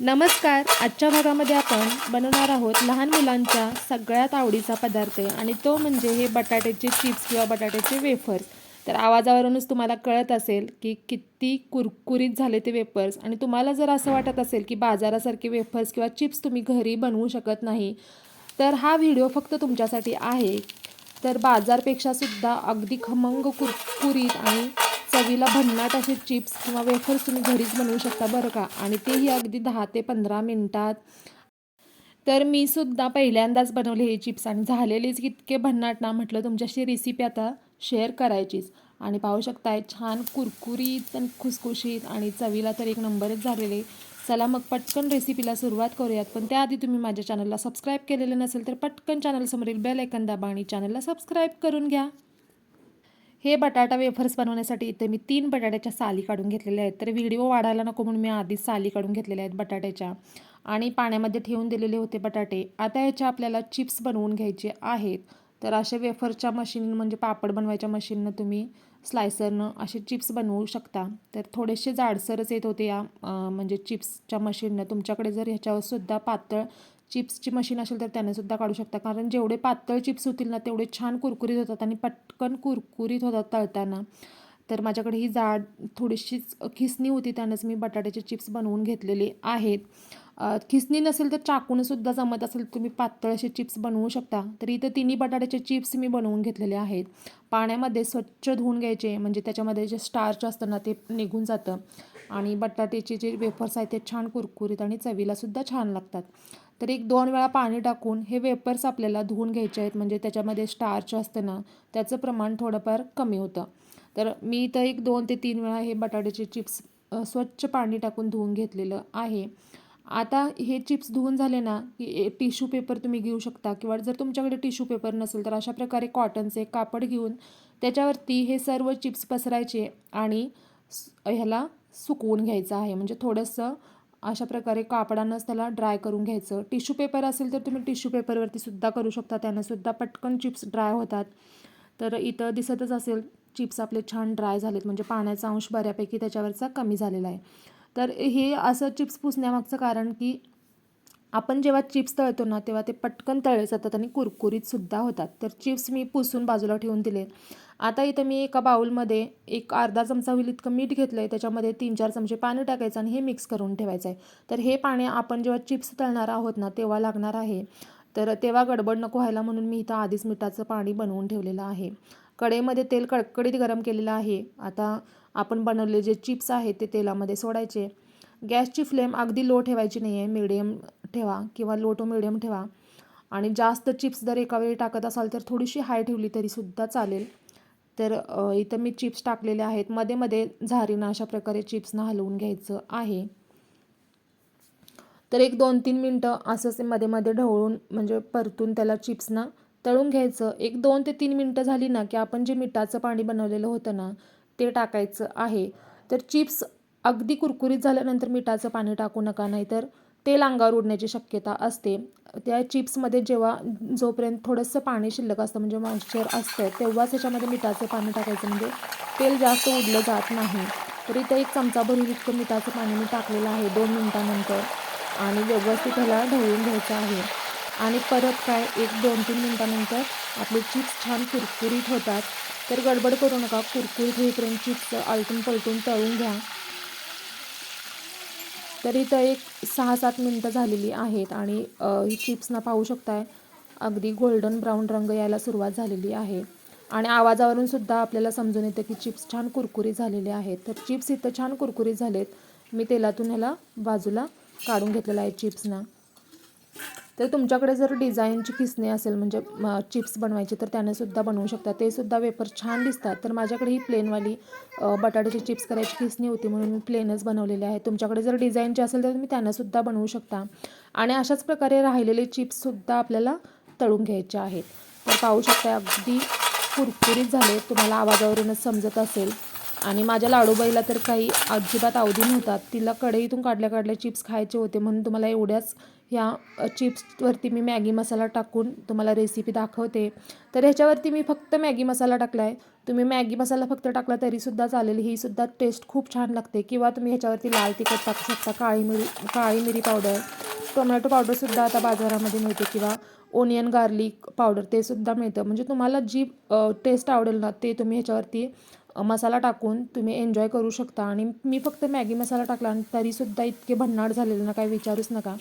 नमस्कार. आजच्या भागामध्ये आपण बनवणार आहोत लहान मुलांच्या सगळ्यात आवडीचा पदार्थ आणि तो म्हणजे हे बटाट्याचे चिप्स किंवा बटाट्याचे वेफर्स तर आवाजावरूनच तुम्हाला कळत असेल की किती कुरकुरीत झाले ते वेफर्स आणि तुम्हाला जर असं वाटत असेल की बाजारासारखे वेफर्स किंवा चिप्स तुम्ही घरी बनवू शकत नाही तर हा व्हिडिओ फक्त तुमच्यासाठी आहे. तर बाजारपेक्षासुद्धा अगदी खमंग कुरकुरीत आणि चवीला भन्नाट असे चिप्स किंवा वेफर्स तुम्ही घरीच बनवू शकता बरं का? आणि तेही अगदी दहा ते पंधरा मिनटात. तर मी सुद्धा पहिल्यांदाच बनवले हे चिप्स आणि झालेलेच इतके भन्नाट ना म्हटलं तुमच्याशी रेसिपी आता शेअर करायचीच. आणि पाहू शकताय छान कुरकुरीत आणि खुसखुशीत आणि चवीला तर एक नंबरच झालेले. चला मग पटकन रेसिपीला सुरुवात करूयात. पण त्याआधी तुम्ही माझ्या चॅनलला सबस्क्राईब केलेलं नसेल तर पटकन चॅनलसमोरील बेल ऐकन दाबा आणि चॅनलला सबस्क्राईब करून घ्या. हे बटाटा वेफर्स बनवण्यासाठी इथे मी तीन बटाट्याच्या साली काढून घेतलेल्या आहेत. तर व्हिडिओ वाढायला नको म्हणून मी आधीच साली काढून घेतलेल्या आहेत बटाट्याच्या. आणि पाण्यामध्ये ठेवून दिलेले होते बटाटे. आता याच्या आपल्याला चिप्स बनवून घ्यायचे आहेत. तर अशा वेफरच्या मशीन म्हणजे पापड बनवायच्या मशीननं तुम्ही स्लायसरनं असे चिप्स बनवू शकता. तर थोडेसे जाडसरच येत होते या म्हणजे चिप्सच्या मशीननं. तुमच्याकडे जर ह्याच्यावर सुद्धा पातळ चिप्सची मशीन असेल तर त्यानेसुद्धा काढू शकता. कारण जेवढे पातळ चिप्स होतील ना तेवढे छान कुरकुरीत होतात आणि पटकन कुरकुरीत होतात तळताना. तर माझ्याकडे ही जाड थोडीशीच खिसणी होती त्यानंच मी बटाट्याचे चिप्स बनवून घेतलेले आहेत. खिसणी नसेल तर चाकूनसुद्धा जमत असेल तुम्ही पातळ असे चिप्स बनवू शकता. तर इथं तिन्ही बटाट्याचे चिप्स मी बनवून घेतलेले आहेत. पाण्यामध्ये स्वच्छ धुवून घ्यायचे म्हणजे त्याच्यामध्ये जे स्टार्च असतं ना ते निघून जातं. आणि बटाट्याचे जे वेफर्स आहेत ते छान कुरकुरीत आणि चवीलासुद्धा छान लागतात. तर एक दोन वेळा पाणी टाकून हे वेफर्स आपल्याला धुवून घ्यायचे आहेत. म्हणजे त्याच्यामध्ये स्टार्च असतं ना त्याचं प्रमाण थोडंफार कमी होतं. तर मी इथं एक दोन ते तीन वेळा हे बटाट्याचे चिप्स स्वच्छ पाणी टाकून धुवून घेतलेलं आहे. आता हे चिप्स धुवून झाले ना की टिश्यू पेपर तुम्ही घेऊ शकता. किंवा जर तुमच्याकडे टिश्यू पेपर नसेल तर अशा प्रकारे कॉटनचे कापड घेऊन त्याच्यावरती हे सर्व चिप्स पसरायचे आणि ह्याला सुकवून घ्यायचं आहे. म्हणजे थोडंसं अशा प्रकारे कापडानंच त्याला ड्राय करून घ्यायचं. टिश्यू पेपर असेल तर तुम्ही टिश्यू पेपरवरती सुद्धा करू शकता. त्यानंसुद्धा पटकन चिप्स ड्राय होतात. तर इथं दिसतच असेल चिप्स आपले छान ड्राय झालेत. म्हणजे पाण्याचा अंश बऱ्यापैकी त्याच्यावरचा कमी झालेला आहे. तर हे असं चिप्स पुसण्यामागचं कारण की आपण जेव्हा चिप्स तळतो ना तेव्हा ते पटकन तळले जातात आणि कुरकुरीतसुद्धा होतात. तर चिप्स मी पुसून बाजूला ठेवून दिले. आता इथं मी एका बाउलमध्ये एक अर्धा चमचा होईल इतकं मीठ घेतलं आहे त्याच्यामध्ये तीन चार चमचे पाणी टाकायचं आणि हे मिक्स करून ठेवायचं आहे तर हे पाणी आपण जेव्हा चिप्स तळणार आहोत ना तेव्हा लागणार आहे. तर तेव्हा गडबड नको व्हायला म्हणून मी इथं आधीच मिठाचं पाणी बनवून ठेवलेलं आहे. कढईमध्ये तेल कडकडीत गरम केलेलं आहे. आता आपण बनवलेले जे चिप्स आहेत ते तेलामध्ये सोडायचे. गॅसची फ्लेम अगदी लो ठेवायची नाही आहे मिडियम ठेवा किंवा लो टू मिडियम ठेवा. आणि जास्त चिप्स जर एका वेळी टाकत असाल तर थोडीशी हाय ठेवली तरीसुद्धा चालेल. तर इथं मी चिप्स टाकलेले आहेत. मध्ये मध्ये झारीनं अशा प्रकारे चिप्सनं हलवून घ्यायचं आहे. तर एक दोन तीन मिनटं असंच मध्ये मध्ये ढवळून म्हणजे परतून त्याला चिप्सना तळून घ्यायचं. एक दोन ते तीन मिनटं झाली ना की आपण जे मिठाचं पाणी बनवलेलं होतं ना ते टाकायचं आहे. तर चिप्स अगदी कुरकुरीत झाल्यानंतर मिठाचं पाणी टाकू नका नाहीतर तेल अंगावर उडण्याची शक्यता असते. त्या चिप्समध्ये जेव्हा जोपर्यंत थोडंसं पाणी शिल्लक असतं म्हणजे मॉइश्चर असतं तेव्हाच त्याच्यामध्ये मिठाचं पाणी टाकायचं. म्हणजे तेल जास्त उडलं जात नाही. तरी ते एक चमचा भरून इतकं मिठाचं पाणी मी टाकलेलं आहे दोन मिनटानंतर. आणि व्यवस्थित ह्याला ढवळून घ्यायचं आहे. आणि परत काय एक दोन तीन मिनटानंतर आपले चिप्स छान कुरकुरीत होतात. तर गडबड करू नका कुरकुरीत होईपर्यंत चिप्स आलटून पलटून तळून घ्या. तर इथं एक सहा सात मिनटं झालेली आहेत आणि ही चिप्सना पाहू शकताय अगदी गोल्डन ब्राऊन रंग यायला सुरुवात झालेली आहे. आणि आवाजावरून सुद्धा आपल्याला समजून येतं की चिप्स छान कुरकुरीत झालेले आहेत. तर चिप्स इथं छान कुरकुरीत झालेत. मी तेलातून ह्याला बाजूला काढून घेतलेला आहे चिप्सना. तर तुमच्याकडे जर डिझाईनची किसणे असेल म्हणजे चिप्स बनवायचे तर त्यानेसुद्धा बनवू शकता. ते सुद्धा वेपर छान दिसतात. तर माझ्याकडे ही प्लेनवाली बटाट्याची चिप्स करायची किसणी होती म्हणून मी प्लेनच बनवलेले आहे तुमच्याकडे जर डिझाईनची असेल तर तुम्ही त्यांनासुद्धा बनवू शकता. आणि अशाच प्रकारे राहिलेले चिप्ससुद्धा आपल्याला तळून घ्यायचे आहेत. तर पाहू शकता अगदी कुरकुरीत झाले तुम्हाला आवाजावरूनच समजत असेल. आणि माझ्या लाडूबाईला तर काही अजिबात आवडी नव्हतात. तिला कढईतून काढल्या काढल्या चिप्स खायचे होते. म्हणून तुम्हाला एवढ्याच ह्या चिप्सवरती मी मॅगी मसाला टाकून तुम्हाला रेसिपी दाखवते. तर ह्याच्यावरती मी फक्त मॅगी मसाला टाकला आहे तुम्ही मॅगी मसाला फक्त टाकला तरीसुद्धा चालेल. ही सुद्धा टेस्ट खूप छान लागते. किंवा तुम्ही ह्याच्यावरती लाल तिखट टाकू शकता. काळी मिरी काळी मिरी पावडर टोमॅटो पावडरसुद्धा आता बाजारामध्ये मिळते. किंवा ओनियन गार्लिक पावडर ते सुद्धा मिळतं. म्हणजे तुम्हाला जी टेस्ट आवडेल ना ते तुम्ही ह्याच्यावरती मसाला टाकून तुम्ही एन्जॉय करू शकता. आणि मी फक्त मॅगी मसाला टाकला आणि तरीसुद्धा इतके भन्नाट झालेले ना काही विचारूच नका.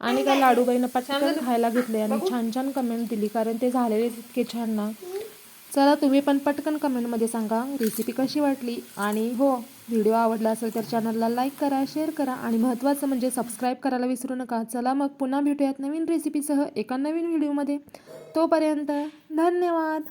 आणि काय लाडूबाईनं पटकन खायला घेतले आणि छान छान कमेंट दिली. कारण ते झालेले इतके छान ना. चला तुम्ही पण पटकन कमेंटमध्ये सांगा रेसिपी कशी वाटली. आणि हो व्हिडिओ आवडला असेल तर चॅनलला लाईक करा शेअर करा. आणि महत्त्वाचं म्हणजे सबस्क्राईब करायला विसरू नका. चला मग पुन्हा भेटूयात नवीन रेसिपीसह एका नवीन व्हिडिओमध्ये तोपर्यंत धन्यवाद.